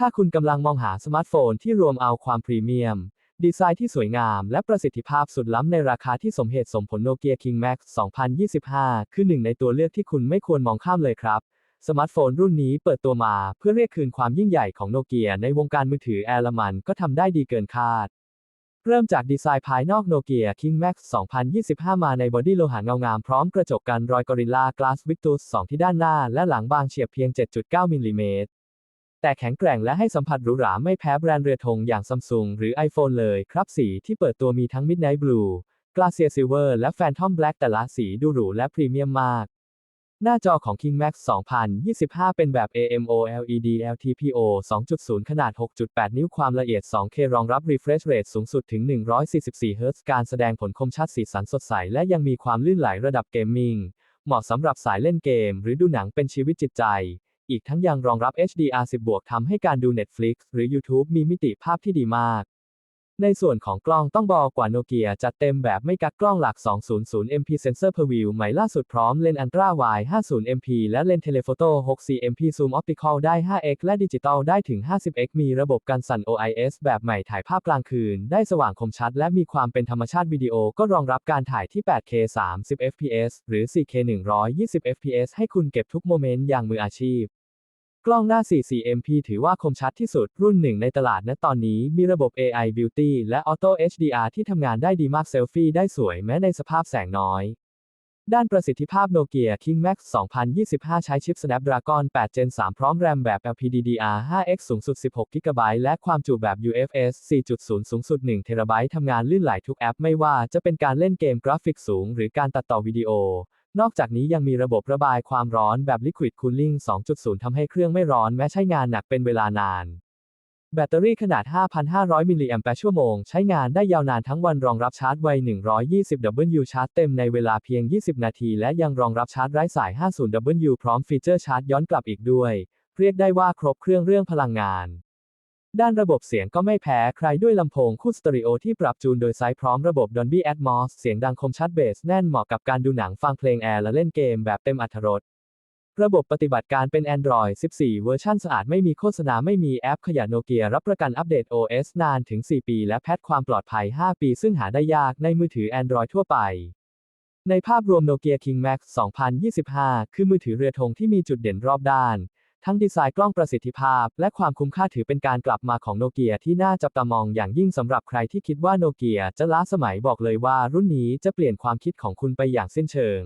ถ้าคุณกำลังมองหาสมาร์ทโฟนที่รวมเอาความพรีเมียม ดีไซน์ที่สวยงาม และประสิทธิภาพสุดล้ำในราคาที่สมเหตุสมผลโนเกีย King Max 2025 คือหนึ่งในตัวเลือกที่คุณไม่ควรมองข้ามเลยครับ สมาร์ทโฟนรุ่นนี้เปิดตัวมาเพื่อเรียกคืนความยิ่งใหญ่ของโนเกียในวงการมือถือแอร์ละมันก็ทำได้ดีเกินคาดเริ่มจากดีไซน์ภายนอกโนเกีย King Max 2025 มาในบอดี้โลหะเงางามพร้อมกระจกกันรอยกอริลลากลาสวิกตุส2ที่ด้านหน้าและหลังบางเฉียบเพียง 7.9 มิลลิเมตร แต่แข็งแกร่งและให้สัมผัสหรูหราไม่แพ้แบรนด์เรือธงอย่างซัมซุงหรือ iPhone เลยครับสีที่เปิดตัวมีทั้ง Midnight Blue Glacier Silver และ Phantom Black แต่ละสีดูหรูและพรีเมียมมาก หน้าจอของ King Max 2025 เป็นแบบ AMOLED LTPO 2.0 ขนาด 6.8 นิ้วความละเอียด 2K รองรับ refresh rate สูงสุดถึง 144 Hz การแสดงผลคมชัดสีสันสดใส และยังมีความลื่นไหลระดับเกมมิ่งเหมาะสำหรับสายเล่นเกม หรือดูหนังเป็นชีวิตจิตใจ อีกทั้งยังรองรับ HDR10 บวกทำให้การดู Netflix หรือ YouTube มีมิติภาพที่ดีมาก ในส่วนของกล้องต้องบอกกว่าโนเกียจัดเต็มแบบไม่กักกล้องหลัก 200 MP Sensor per view ใหม่ล่าสุดพร้อมเลนส์อันตราไวด์50 MP และเลนส์เทเลโฟโต้ 64 MP Zoom Optical ได้ 5x และดิจิตอลได้ถึง 50x มีระบบกันสั่น OIS แบบใหม่ถ่ายภาพกลางคืน ได้สว่างคมชัด และมีความเป็นธรรมชาติวิดีโอก็รองรับการถ่ายที่ 8K 30 fps หรือ 4K 120 fps ให้คุณเก็บทุกโมเมนต์อย่างมืออาชีพ กล้องหน้า 44MP ถือว่าคมชัดที่สุดรุ่นหนึ่งในตลาดณตอนนี้มีระบบ AI Beauty และ Auto HDR ที่ทำงานได้ดีมากเซลฟี่ได้สวยแม้ในสภาพแสงน้อย ด้านประสิทธิภาพโนเกีย King Max 2025 ใช้ชิป Snapdragon 8 Gen 3 พร้อมแรมแบบ LPDDR5X สูงสุด 16 GB และความจุแบบ UFS 4.0 สูงสุด 1 TB ทำงานลื่นไหลทุกแอปไม่ว่าจะเป็นการเล่นเกมกราฟิกสูง หรือการตัดต่อวิดีโอ นอกจากนี้ยังมีระบบระบายความร้อนแบบ Liquid Cooling 2.0 ทำให้เครื่องไม่ร้อนแม้ใช้งานหนักเป็นเวลานาน แบตเตอรี่ขนาด 5,500 มิลลิแอมแปร์ชั่วโมง ใช้งานได้ยาวนานทั้งวันรองรับชาร์จไว 120W ชาร์จเต็มในเวลาเพียง 20 นาที และยังรองรับชาร์จไร้สาย 50W พร้อมฟีเจอร์ชาร์จย้อนกลับอีกด้วย เรียกได้ว่าครบเครื่องเรื่องพลังงาน ด้านระบบเสียงก็ไม่แพ้ใครด้วยลำโพงคู่สเตอริโอที่ปรับจูนโดยไซส์พร้อมระบบ Dolby Atmos เสียงดังคมชัดเบสแน่นเหมาะกับการดูหนังฟังเพลงแอร์และเล่นเกมแบบเต็มอรรถรสระบบปฏิบัติการเป็น Android 14 เวอร์ชันสะอาดไม่มีโฆษณาไม่มีแอปขยะโนเกียรับประกันอัปเดต OS นานถึง 4 ปี และแพทความปลอดภัย 5 ปี ซึ่งหาได้ยากในมือถือ Android ทั่วไป ในภาพรวมโนเกีย King Max 2025 คือมือถือเรือธงที่มีจุดเด่นรอบด้าน ทั้งดีไซน์กล้องประสิทธิภาพ และความคุ้มค่าถือเป็นการกลับมาของโนเกียที่น่าจับตามองอย่างยิ่งสำหรับใครที่คิดว่าโนเกียจะล้าสมัยบอกเลยว่ารุ่นนี้จะเปลี่ยนความคิดของคุณไปอย่างสิ้นเชิง